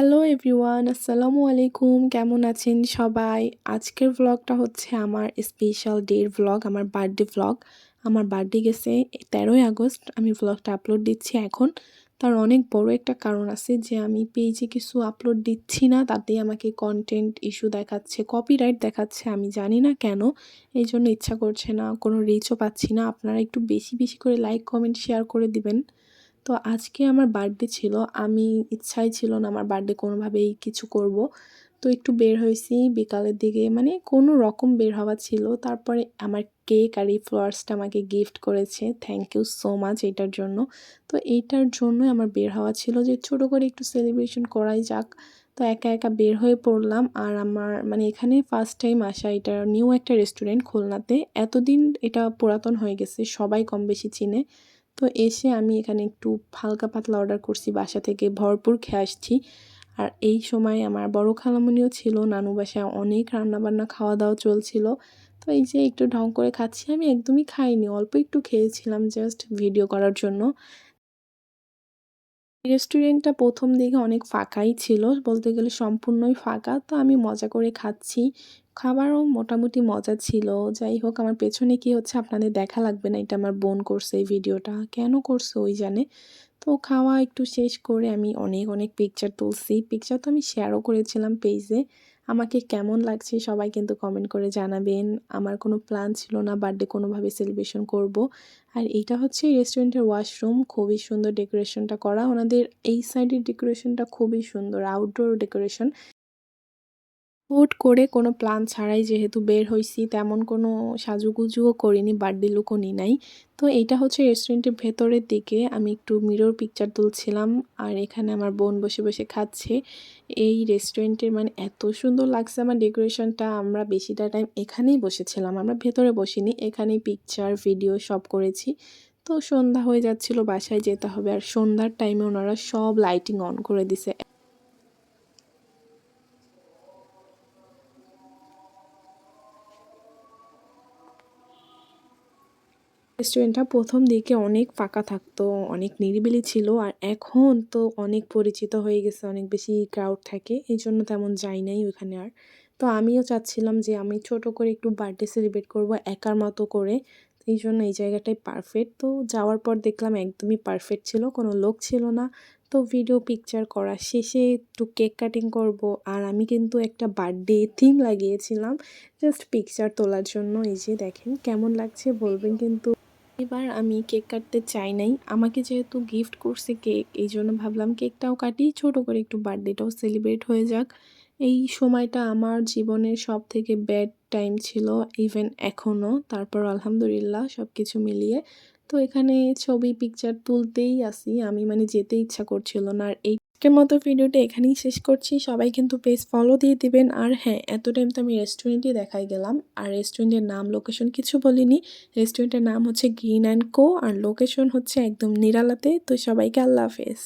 Hello everyone আসসালামু আলাইকুম কেমন আছেন সবাই? আজকের ভ্লগটা হচ্ছে আমার স্পেশাল ডের ভ্লগ আমার বার্থডে ভ্লগ আমার বার্থডে গেছে তেরোই আগস্ট। আমি ভ্লগটা আপলোড দিচ্ছি এখন। তার অনেক বড় একটা কারণ আছে যে আমি পেজে কিছু আপলোড দিচ্ছি না। তাতেই আমাকে কন্টেন্ট ইস্যু দেখাচ্ছে কপিরাইট দেখাচ্ছে, আমি জানি না কেন। এই জন্য ইচ্ছা করছে না, কোনো রিচও পাচ্ছি না। আপনারা একটু বেশি বেশি করে লাইক কমেন্ট শেয়ার করে দিবেন। তো আজকে আমার বার্থডে ছিল, আমি ইচ্ছাই ছিল না আমার বার্থডে কোনোভাবেই কিছু করব। তো একটু বের হয়েছি, বিকালের দিকে মানে কোনো রকম বের হওয়া ছিল। তারপরে আমার কেক আর এই ফ্লাওয়ার্সটা আমাকে গিফট করেছে থ্যাংক ইউ সো মাচ এটার জন্য। তো এইটার জন্যই আমার বের হওয়া ছিল যে ছোট করে একটু সেলিব্রেশন করাই যাক। তো একা একা বের হয়ে পড়লাম আর আমার মানে এখানে ফার্স্ট টাইম আসা এটা নিউ একটা রেস্টুরেন্ট খুলনাতে। এতদিন এটা পুরাতন হয়ে গেছে, সবাই কম বেশি চিনে। তো এসে আমি এখানে একটু হালকা পাতলা অর্ডার করছি, বাসা থেকে ভরপুর খেয়ে আসছি। আর এই সময় আমার বড় খালামুনিও ছিল, নানু বাসায় অনেক রান্নাবান্না খাওয়া দাওয়া চলছিল। তো এই যে একটু ঢং করে খাচ্ছি, আমি একদমই খাইনি, অল্প একটু খেয়েছিলাম জাস্ট ভিডিও করার জন্য। রেস্টুরেন্টটা প্রথম দিকে অনেক ফাঁকাই ছিল, বলতে গেলে সম্পূর্ণই ফাঁকা। তো আমি মজা করে খাচ্ছি। খাবারও মোটামুটি মজা ছিল। যাই হোক, আমার পেছনে কি হচ্ছে আপনাদের দেখা লাগবে না, এটা আমার বোন করছে এই ভিডিওটা। কেন করছে, ওই জানে। তো খাওয়া একটু শেষ করে আমি অনেক অনেক পিকচার তুলছি। পিকচার তো আমি শেয়ারও করেছিলাম পেজে আমাকে কেমন লাগছে সবাই কিন্তু কমেন্ট করে জানাবেন। আমার কোনো প্ল্যান ছিল না বার্থডে কোনোভাবে সেলিব্রেশন করব। আর এইটা হচ্ছে রেস্টুরেন্টের ওয়াশরুম খুবই সুন্দর ডেকোরেশনটা করা। ওনাদের এই সাইডের ডেকোরেশনটা খুবই সুন্দর আউটডোর ডেকোরেশন হুট করে কোনো প্ল্যান ছাড়াই যেহেতু বের হইছি, তেমন কোনো সাজুগুজুও করিনি, বার্থডে লুকও নি নাই। তো এইটা হচ্ছে রেস্টুরেন্টের ভেতরের দিকে। আমি একটু মিরর পিকচার তুলছিলাম আর এখানে আমার বোন বসে বসে খাচ্ছে। এই রেস্টুরেন্টের মানে এত সুন্দর লাগছে আমার ডেকোরেশনটা আমরা বেশিটা টাইম এখানেই বসেছিলাম, আমরা ভেতরে বসিনি। এখানেই পিকচার ভিডিও সব করেছি। তো সন্ধ্যা হয়ে যাচ্ছিল, বাসায় যেতে হবে। আর সন্ধ্যার টাইমে ওনারা সব লাইটিং অন করে দিছে। রেস্টুরেন্টটা প্রথম দিকে অনেক ফাঁকা থাকতো, অনেক নিরিবিলি ছিল আর এখন তো অনেক পরিচিত হয়ে গেছে, অনেক বেশি ক্রাউড থাকে, এই জন্য তেমন যাই নাই ওইখানে আর। তো আমিও চাচ্ছিলাম যে আমি ছোট করে একটু বার্থডে সেলিব্রেট করব একার মতো করে, এই জন্য এই জায়গাটাই পারফেক্ট তো যাওয়ার পর দেখলাম একদমই পারফেক্ট ছিল, কোনো লোক ছিল না। তো ভিডিও পিকচার করা শেষে একটু কেক কাটিং করব আর আমি কিন্তু একটা বার্থডে থিম লাগিয়েছিলাম জাস্ট পিকচার তোলার জন্য। এই যে দেখেন কেমন লাগছে বলবেন কিন্তু। এবার আমি কেক কাটতে চাই নাই। আমাকে যেহেতু গিফট করছে কেক এই জন্য ভাবলাম কেকটাও কাটি, ছোট করে একটু বার্থডেটাও সেলিব্রেট হয়ে যাক। এই সময়টা আমার জীবনের সব থেকে ব্যাড টাইম ছিল ইভেন এখনও তারপর আলহামদুলিল্লাহ সব কিছু মিলিয়ে। তো এখানে ছবি পিকচার তুলতেই আসি। আমি মানে যেতে ইচ্ছা করছিল না আর এই আজকের মতো ভিডিওটা এখানেই শেষ করছি। সবাই কিন্তু পেজ ফলো দিয়ে দিবেন। আর হ্যাঁ এত টাইম তো আমি রেস্টুরেন্টই দেখাই গেলাম। আর রেস্টুরেন্টের নাম লোকেশন কিছু বলিনি। রেস্টুরেন্টের নাম হচ্ছে গ্রিন অ্যান্ড কো আর লোকেশন হচ্ছে একদম নিরালাতে। তো সবাইকে আল্লাহ হাফেজ।